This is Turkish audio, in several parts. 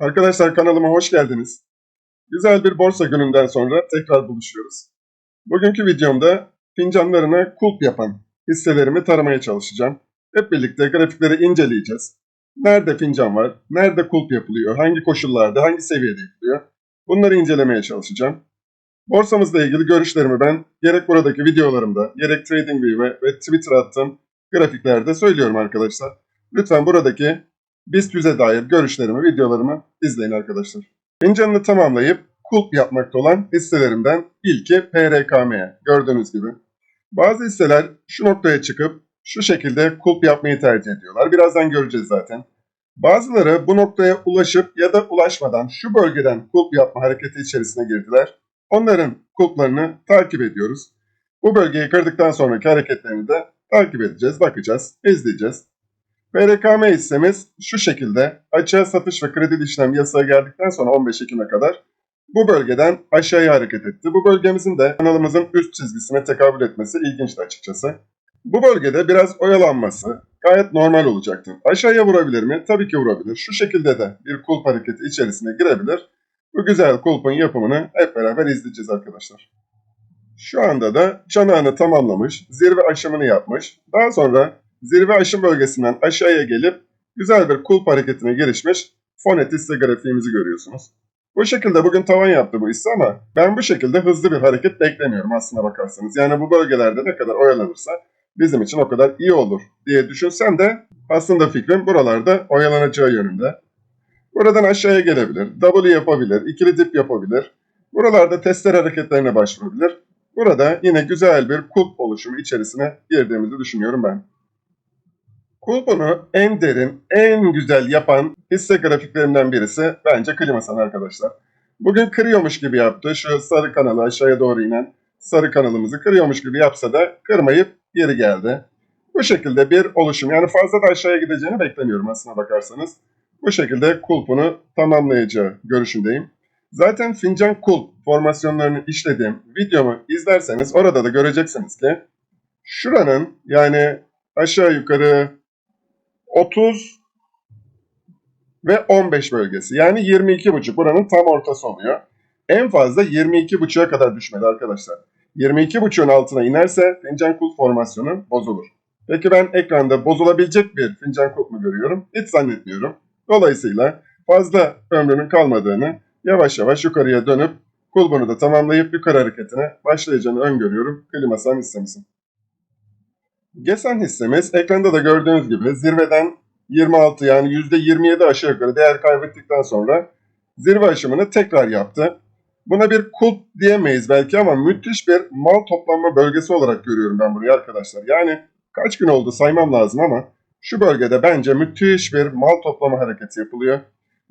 Arkadaşlar kanalıma hoş geldiniz. Güzel bir borsa gününden sonra tekrar buluşuyoruz. Bugünkü videomda fincanlarına kulp yapan hisselerimi taramaya çalışacağım. Hep birlikte grafikleri inceleyeceğiz. Nerede fincan var, nerede kulp yapılıyor, hangi koşullarda, hangi seviyede yapılıyor bunları incelemeye çalışacağım. Borsamızla ilgili görüşlerimi ben gerek buradaki videolarımda, gerek TradingView'e ve Twitter attığım grafiklerde söylüyorum arkadaşlar. Lütfen buradaki BIST 100'e dair görüşlerimi, videolarımı izleyin arkadaşlar. Fincanını tamamlayıp kulp yapmakta olan hisselerimden ilki PRKM'ye gördüğünüz gibi. Bazı hisseler şu noktaya çıkıp şu şekilde kulp yapmayı tercih ediyorlar. Birazdan göreceğiz zaten. Bazıları bu noktaya ulaşıp ya da ulaşmadan şu bölgeden kulp yapma hareketi içerisine girdiler. Onların kulplarını takip ediyoruz. Bu bölgeyi kırdıktan sonraki hareketlerini de takip edeceğiz, bakacağız, izleyeceğiz. PRKM hissemiz şu şekilde açığa satış ve kredi işlem yasağı geldikten sonra 15 Ekim'e kadar bu bölgeden aşağıya hareket etti. Bu bölgemizin de kanalımızın üst çizgisine tekabül etmesi ilginçti açıkçası. Bu bölgede biraz oyalanması gayet normal olacaktır. Aşağıya vurabilir mi? Tabii ki vurabilir. Şu şekilde de bir kulp hareketi içerisine girebilir. Bu güzel kulpun yapımını hep beraber izleyeceğiz arkadaşlar. Şu anda da çanağını tamamlamış, zirve aşımını yapmış. Daha sonra zirve aşım bölgesinden aşağıya gelip güzel bir kulp hareketine girişmiş Fonet hisse grafiğimizi görüyorsunuz. Bu şekilde bugün tavan yaptı bu hisse ama ben bu şekilde hızlı bir hareket beklemiyorum aslına bakarsanız. Yani bu bölgelerde ne kadar oyalanırsa bizim için o kadar iyi olur diye düşünsem de aslında fikrim buralarda oyalanacağı yönünde. Buradan aşağıya gelebilir, W yapabilir, ikili dip yapabilir. Buralarda testler hareketlerine başvurabilir. Burada yine güzel bir kulp oluşumu içerisine girdiğimizi düşünüyorum ben. Kulpunu en derin, en güzel yapan hisse grafiklerinden birisi bence Klimasan arkadaşlar. Bugün kırıyormuş gibi yaptı. Şu sarı kanalı aşağıya doğru inen sarı kanalımızı kırıyormuş gibi yapsa da kırmayıp geri geldi. Bu şekilde bir oluşum. Yani fazla da aşağıya gideceğini beklemiyorum aslına bakarsanız. Bu şekilde kulpunu tamamlayacağı görüşündeyim. Zaten fincan kulp formasyonlarını işlediğim videomu izlerseniz orada da göreceksiniz ki şuranın yani aşağı yukarı 30 ve 15 bölgesi. Yani 22,5 buranın tam ortası oluyor. En fazla 22,5'a kadar düşmedi arkadaşlar. 22,5'un altına inerse fincan kulp formasyonu bozulur. Peki ben ekranda bozulabilecek bir fincan kulp mu görüyorum? Hiç zannetmiyorum. Dolayısıyla fazla ömrünün kalmadığını yavaş yavaş yukarıya dönüp kulbunu da tamamlayıp yukarı hareketine başlayacağını öngörüyorum Klimasan hissemizin. Gesan hissemiz ekranda da gördüğünüz gibi zirveden 26 yani %27 aşağı yukarı değer kaybettikten sonra zirve aşımını tekrar yaptı. Buna bir kulp diyemeyiz belki ama müthiş bir mal toplanma bölgesi olarak görüyorum ben burayı arkadaşlar. Yani kaç gün oldu saymam lazım ama şu bölgede bence müthiş bir mal toplama hareketi yapılıyor.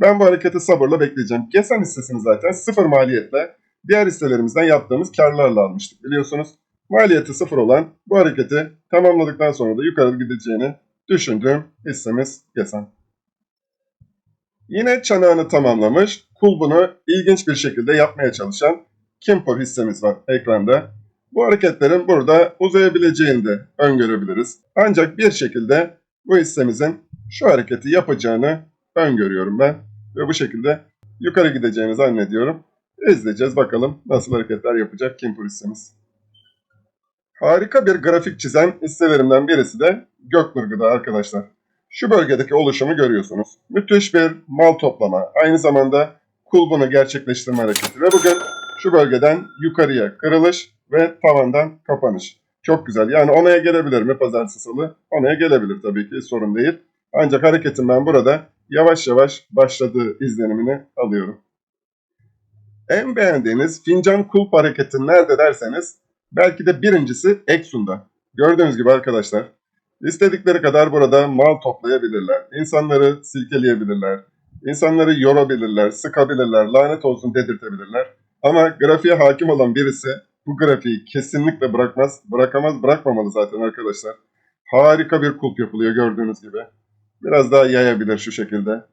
Ben bu hareketi sabırla bekleyeceğim. Gesan hissesini zaten sıfır maliyetle diğer hisselerimizden yaptığımız karlarla almıştık biliyorsunuz. Maliyeti sıfır olan bu hareketi tamamladıktan sonra da yukarı gideceğini düşündüğüm hissemiz Gesan. Yine çanağını tamamlamış, kulbunu ilginç bir şekilde yapmaya çalışan Kimpor hissemiz var ekranda. Bu hareketlerin burada uzayabileceğini de öngörebiliriz. Ancak bir şekilde bu hissemizin şu hareketi yapacağını öngörüyorum ben. Ve bu şekilde yukarı gideceğini zannediyorum. İzleyeceğiz bakalım nasıl hareketler yapacak Kimpor hissemiz. Harika bir grafik çizen hisselerimden birisi de Göknur arkadaşlar. Şu bölgedeki oluşumu görüyorsunuz. Müthiş bir mal toplama, aynı zamanda kulbunu gerçekleştirme hareketi ve bugün şu bölgeden yukarıya kırılış ve tavandan kapanış. Çok güzel. Yani onaya gelebilir mi pazartesi salı? Onaya gelebilir tabii ki sorun değil. Ancak hareketin ben burada yavaş yavaş başladığı izlenimini alıyorum. En beğendiğiniz fincan kulp hareketi nerede derseniz belki de birincisi Exxon'da. Gördüğünüz gibi arkadaşlar İstedikleri kadar burada mal toplayabilirler. İnsanları silkeleyebilirler. İnsanları yorabilirler, sıkabilirler, lanet olsun dedirtebilirler. Ama grafiğe hakim olan birisi bu grafiği kesinlikle bırakmaz, bırakamaz, bırakmamalı zaten arkadaşlar. Harika bir kulp yapılıyor gördüğünüz gibi. Biraz daha yayabilir şu şekilde.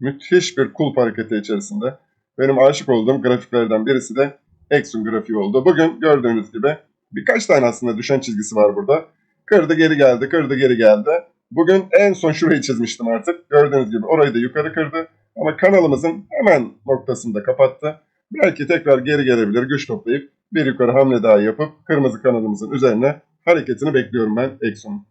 Müthiş bir kulp hareketi içerisinde. Benim aşık olduğum grafiklerden birisi de Exxon grafiği oldu. Bugün gördüğünüz gibi birkaç tane aslında düşen çizgisi var burada. Kırdı geri geldi, kırdı geri geldi. Bugün en son şurayı çizmiştim artık. Gördüğünüz gibi orayı da yukarı kırdı. Ama kanalımızın hemen noktasında kapattı. Belki tekrar geri gelebilir güç toplayıp bir yukarı hamle daha yapıp kırmızı kanalımızın üzerine hareketini bekliyorum ben Exxon'un.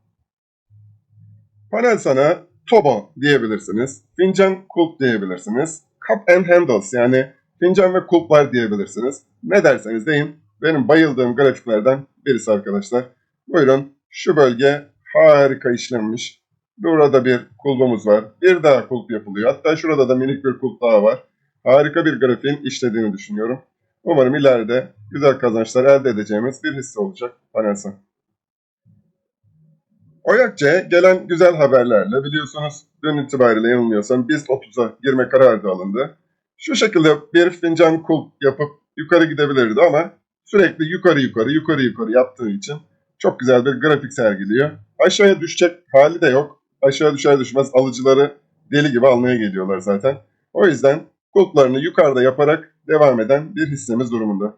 Panel sana Tobo diyebilirsiniz. Fincan kulp diyebilirsiniz. Cup and Handles yani fincan ve kulplar diyebilirsiniz. Ne derseniz deyin. Benim bayıldığım grafiklerden birisi arkadaşlar. Buyurun şu bölge harika işlenmiş. Burada bir kulbumuz var. Bir daha kulp yapılıyor. Hatta şurada da minik bir kulp daha var. Harika bir grafiğin işlediğini düşünüyorum. Umarım ileride güzel kazançlar elde edeceğimiz bir hisse olacak Panelsan. Oyakçı'ya gelen güzel haberlerle biliyorsunuz dün itibariyle yanılmıyorsam BIST 30'a girme kararı da alındı. Şu şekilde bir fincan kulp yapıp yukarı gidebilirdi ama sürekli yukarı yukarı yukarı yukarı yaptığı için çok güzel bir grafik sergiliyor. Aşağıya düşecek hali de yok. Aşağı düşer düşmez alıcıları deli gibi almaya geliyorlar zaten. O yüzden kulplarını yukarıda yaparak devam eden bir hissemiz durumunda.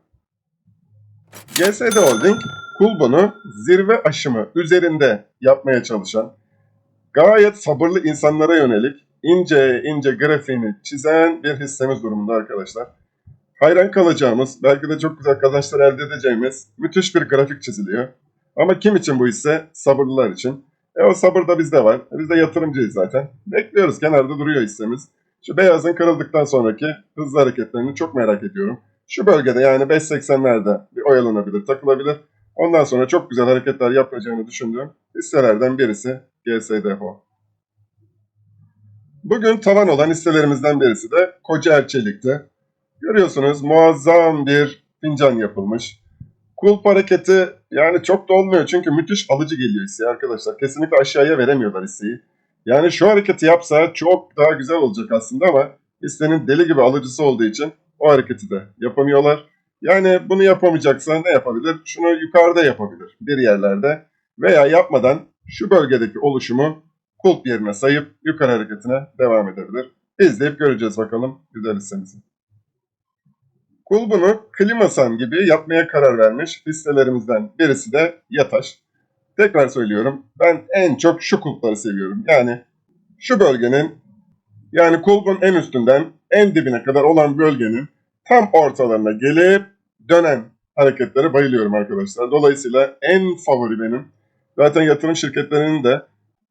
GSD Holding kulbunu zirve aşımı üzerinde yapmaya çalışan, gayet sabırlı insanlara yönelik ince ince grafiğini çizen bir hissemiz durumunda arkadaşlar. Hayran kalacağımız, belki de çok güzel kazançlar elde edeceğimiz müthiş bir grafik çiziliyor. Ama kim için bu hisse? Sabırlılar için. E o sabır da bizde var. E biz de yatırımcıyız zaten. Bekliyoruz. Kenarda duruyor hissemiz. Şu beyazın kırıldıktan sonraki hızlı hareketlerini çok merak ediyorum. Şu bölgede yani 5.80'lerde bir oyalanabilir, takılabilir. Ondan sonra çok güzel hareketler yapacağını düşündüğüm hisselerden birisi GSDHO. Bugün tavan olan hisselerimizden birisi de Kocaer Çelik'ti. Görüyorsunuz muazzam bir fincan yapılmış. Kulp hareketi yani çok da olmuyor çünkü müthiş alıcı geliyor hisseye arkadaşlar. Kesinlikle aşağıya veremiyorlar hisseyi. Yani şu hareketi yapsa çok daha güzel olacak aslında ama hissenin deli gibi alıcısı olduğu için o hareketi de yapamıyorlar. Yani bunu yapamayacaksa ne yapabilir? Şunu yukarıda yapabilir bir yerlerde veya yapmadan şu bölgedeki oluşumu kulp yerine sayıp yukarı hareketine devam edebilir. İzleyip göreceğiz bakalım güzel hissemizi. Kulbunu Klimasan gibi yapmaya karar vermiş hisselerimizden birisi de Yataş. Tekrar söylüyorum ben en çok şu kulpları seviyorum. Yani şu bölgenin yani kulbun en üstünden en dibine kadar olan bölgenin tam ortalarına gelip dönen hareketlere bayılıyorum arkadaşlar. Dolayısıyla en favori benim. Zaten yatırım şirketlerinin de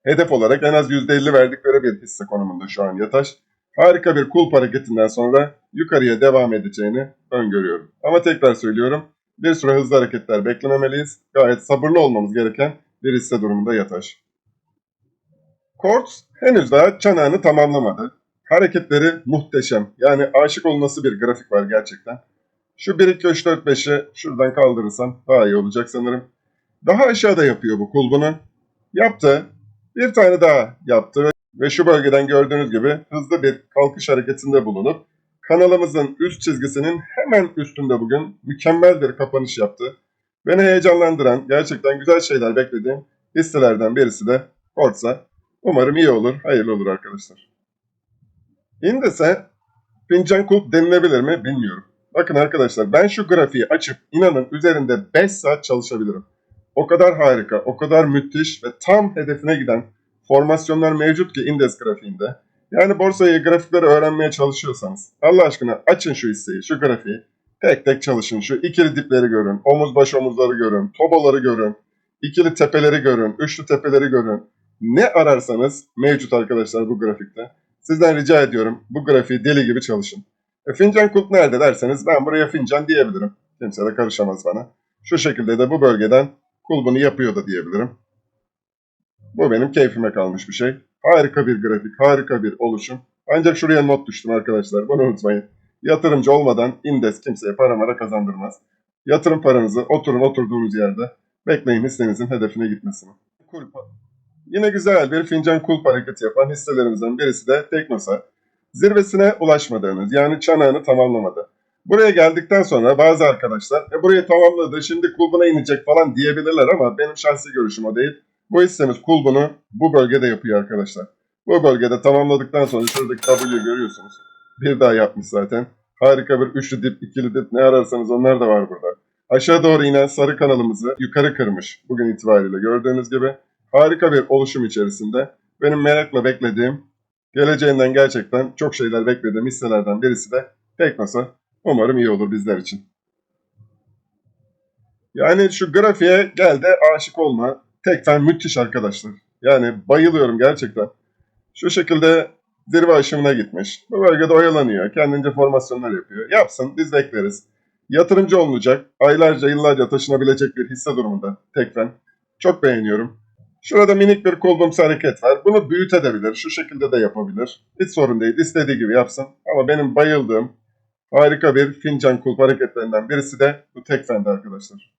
hedef olarak en az %50 verdikleri bir hisse konumunda şu an Yataş. Harika bir kulp hareketinden sonra yukarıya devam edeceğini öngörüyorum. Ama tekrar söylüyorum bir süre hızlı hareketler beklememeliyiz. Gayet sabırlı olmamız gereken bir hisse durumunda Yataş. Quartz henüz daha çanağını tamamlamadı. Hareketleri muhteşem. Yani aşık olması bir grafik var gerçekten. Şu 1, 2, 3, 4, 5'i şuradan kaldırırsam daha iyi olacak sanırım. Daha aşağıda yapıyor bu kulbunu. Yaptı. Bir tane daha yaptı ve şu bölgeden gördüğünüz gibi hızlı bir kalkış hareketinde bulunup kanalımızın üst çizgisinin hemen üstünde bugün mükemmel bir kapanış yaptı. Beni heyecanlandıran, gerçekten güzel şeyler beklediğim hisselerden birisi de Forza. Umarım iyi olur, hayırlı olur arkadaşlar. Indes'e fincan kulp denilebilir mi bilmiyorum. Bakın arkadaşlar ben şu grafiği açıp inanın üzerinde 5 saat çalışabilirim. O kadar harika, o kadar müthiş ve tam hedefine giden formasyonlar mevcut ki Indes grafiğinde. Yani borsayı, grafikleri öğrenmeye çalışıyorsanız Allah aşkına açın şu hisseyi, şu grafiği. Tek tek çalışın. Şu ikili dipleri görün, omuz baş omuzları görün, tobaları görün, ikili tepeleri görün, üçlü tepeleri görün. Ne ararsanız mevcut arkadaşlar bu grafikte. Sizden rica ediyorum bu grafiği deli gibi çalışın. E, fincan kulp nerede derseniz ben buraya fincan diyebilirim. Kimse de karışamaz bana. Şu şekilde de bu bölgeden kulbunu yapıyor da diyebilirim. Bu benim keyfime kalmış bir şey. Harika bir grafik, harika bir oluşum. Ancak şuraya not düştüm arkadaşlar. Bunu unutmayın. Yatırımcı olmadan indes kimseye para mara kazandırmaz. Yatırım paranızı oturun oturduğunuz yerde bekleyin hissenizin hedefine gitmesini. Kulp. Yine güzel bir fincan kulp hareketi yapan hisselerimizden birisi de Teknosa. Zirvesine ulaşmadığınız yani çanağını tamamlamadı. Buraya geldikten sonra bazı arkadaşlar e burayı tamamladı şimdi kulbuna inecek falan diyebilirler ama benim şahsi görüşüm o değil. Bu hissemiz kulbunu bu bölgede yapıyor arkadaşlar. Bu bölgede tamamladıktan sonra şuradaki W'yu görüyorsunuz. Bir daha yapmış zaten. Harika bir üçlü dip, ikili dip ne ararsanız onlar da var burada. Aşağı doğru inen sarı kanalımızı yukarı kırmış bugün itibariyle gördüğünüz gibi. Harika bir oluşum içerisinde. Benim merakla beklediğim Geleceğinden gerçekten çok şeyler beklediğim hisselerden birisi de Teknosa. Umarım iyi olur bizler için. Yani şu grafiğe gel de aşık olma. Tekfen müthiş arkadaşlar. Yani bayılıyorum gerçekten. Şu şekilde zirve aşımına gitmiş. Bu bölgede oyalanıyor. Kendince formasyonlar yapıyor. Yapsın biz bekleriz. Yatırımcı olunacak. Aylarca yıllarca taşınabilecek bir hisse durumunda Tekfen. Çok beğeniyorum. Şurada minik bir kolbumsu hareket var. Bunu büyütebilir. Şu şekilde de yapabilir. Hiç sorun değil. İstediği gibi yapsın. Ama benim bayıldığım harika bir fincan kulp hareketlerinden birisi de bu Tekfen'de arkadaşlar.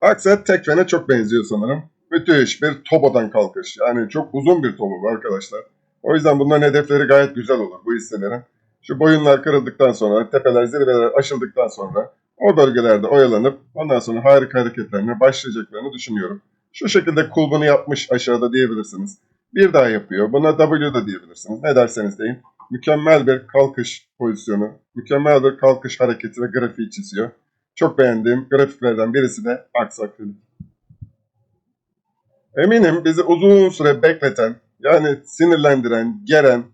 Akset Tekfen'e çok benziyor sanırım. Müthiş bir tobodan kalkış. Yani çok uzun bir tobo bu arkadaşlar. O yüzden bunların hedefleri gayet güzel olur bu hisselerin. Şu boyunlar kırıldıktan sonra, tepeler, zirveler aşıldıktan sonra o bölgelerde oyalanıp ondan sonra harika hareketlerine başlayacaklarını düşünüyorum. Şu şekilde kulbunu yapmış aşağıda diyebilirsiniz. Bir daha yapıyor. Buna W da diyebilirsiniz. Ne derseniz deyin. Mükemmel bir kalkış pozisyonu, mükemmel bir kalkış hareketi ve grafiği çiziyor. Çok beğendiğim grafiklerden birisi de aksaklık. Eminim bizi uzun süre bekleten, yani sinirlendiren, geren,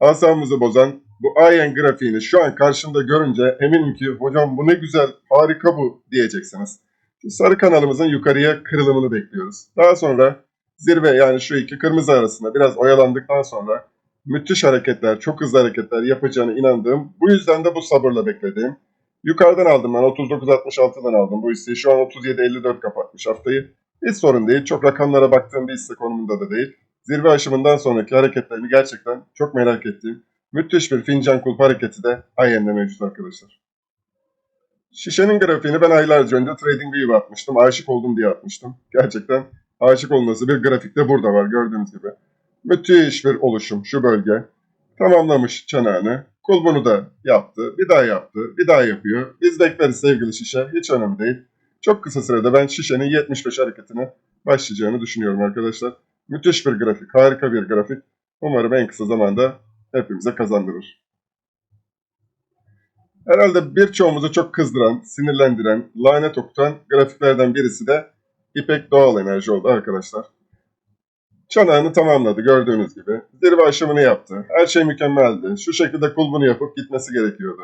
asabımızı bozan bu Ayen grafiğini şu an karşımda görünce eminim ki hocam bu ne güzel, harika bu diyeceksiniz. Şu sarı kanalımızın yukarıya kırılımını bekliyoruz. Daha sonra zirve yani şu iki kırmızı arasında biraz oyalandıktan sonra müthiş hareketler, çok hızlı hareketler yapacağına inandığım, bu yüzden de bu sabırla beklediğim. Yukarıdan aldım ben 39.66'dan aldım bu hisseyi. Şu an 37.54 kapatmış haftayı. Hiç sorun değil. Çok rakamlara baktığım bir hisse konumunda da değil. Zirve aşımından sonraki hareketlerini gerçekten çok merak ettiğim müthiş bir fincan kulp hareketi de IN'de mevcut arkadaşlar. Şişenin grafiğini ben aylarca önce TradingView'e atmıştım. Aşık oldum diye atmıştım. Gerçekten aşık olması bir grafikte burada var gördüğünüz gibi. Müthiş bir oluşum şu bölge. Tamamlamış çanağını. Kulbunu da yaptı. Bir daha yaptı. Bir daha yapıyor. Biz bekleriz sevgili şişe. Hiç önemli değil. Çok kısa sürede ben şişenin 75 hareketine başlayacağını düşünüyorum arkadaşlar. Müthiş bir grafik. Harika bir grafik. Umarım en kısa zamanda hepimize kazandırır. Herhalde birçoğumuzu çok kızdıran, sinirlendiren, lanet okutan grafiklerden birisi de İpek Doğal Enerji oldu arkadaşlar. Çanağını tamamladı gördüğünüz gibi. Zirve aşımını yaptı. Her şey mükemmeldi. Şu şekilde kulbunu yapıp gitmesi gerekiyordu.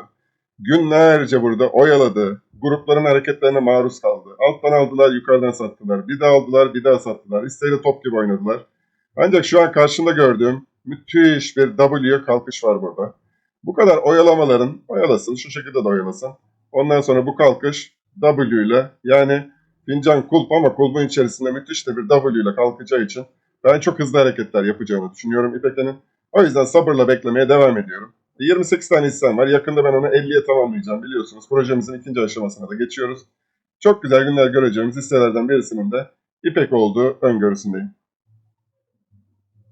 Günlerce burada oyaladı. Grupların hareketlerine maruz kaldı. Alttan aldılar, yukarıdan sattılar. Bir daha aldılar, bir daha sattılar. İsteğiyle top gibi oynadılar. Ancak şu an karşımda gördüğüm müthiş bir W kalkış var burada. Bu kadar oyalamaların oyalasın, şu şekilde de oyalasın. Ondan sonra bu kalkış W ile yani fincan kulp ama kulbun içerisinde müthiş de bir W ile kalkacağı için ben çok hızlı hareketler yapacağını düşünüyorum İpek'in. O yüzden sabırla beklemeye devam ediyorum. 28 tane hissem var. Yakında ben onu 50'ye tamamlayacağım biliyorsunuz. Projemizin ikinci aşamasına da geçiyoruz. Çok güzel günler göreceğimiz hisselerden birisinin de İpek olduğu öngörüsündeyim.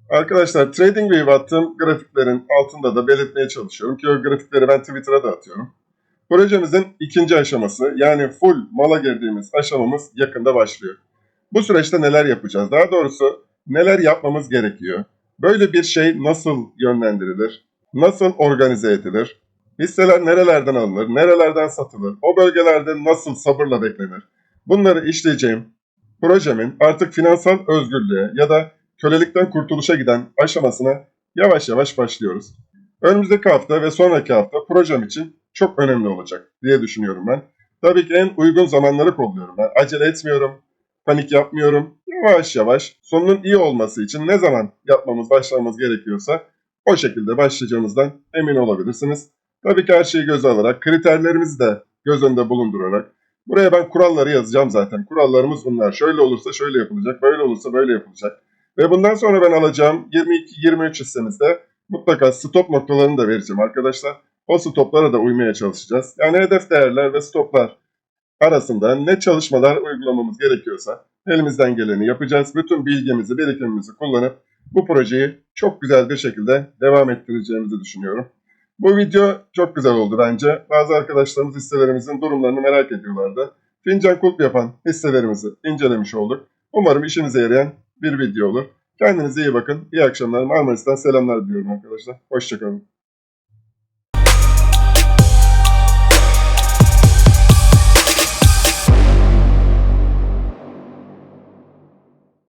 Arkadaşlar TradingView attığım grafiklerin altında da belirtmeye çalışıyorum ki o grafikleri ben Twitter'a da atıyorum. Projemizin ikinci aşaması yani full mala girdiğimiz aşamamız yakında başlıyor. Bu süreçte neler yapacağız? Daha doğrusu neler yapmamız gerekiyor? Böyle bir şey nasıl yönlendirilir? Nasıl organize edilir? Hisseler nerelerden alınır? Nerelerden satılır? O bölgelerde nasıl sabırla beklenir? Bunları işleyeceğim projemin artık finansal özgürlüğe ya da kölelikten kurtuluşa giden aşamasına yavaş yavaş başlıyoruz. Önümüzdeki hafta ve sonraki hafta projem için çok önemli olacak diye düşünüyorum ben. Tabii ki en uygun zamanları kolluyorum ben. Acele etmiyorum, panik yapmıyorum. Yavaş yavaş sonunun iyi olması için ne zaman yapmamız, başlamamız gerekiyorsa o şekilde başlayacağımızdan emin olabilirsiniz. Tabii ki her şeyi göze alarak, kriterlerimizi de göz önünde bulundurarak. Buraya ben kuralları yazacağım zaten. Kurallarımız bunlar. Şöyle olursa şöyle yapılacak, böyle olursa böyle yapılacak. Ve bundan sonra ben alacağım 22-23 hissemizde mutlaka stop noktalarını da vereceğim arkadaşlar. O stoplara da uymaya çalışacağız. Yani hedef değerler ve stoplar arasında ne çalışmalar uygulamamız gerekiyorsa elimizden geleni yapacağız. Bütün bilgimizi, birikimimizi kullanıp bu projeyi çok güzel bir şekilde devam ettireceğimizi düşünüyorum. Bu video çok güzel oldu bence. Bazı arkadaşlarımız hisselerimizin durumlarını merak ediyorlardı. Fincan kulp yapan hisselerimizi incelemiş olduk. Umarım işinize yarayan bir video olur. Kendinize iyi bakın. İyi akşamlar. Marmaris'ten selamlar diliyorum arkadaşlar. Hoşçakalın.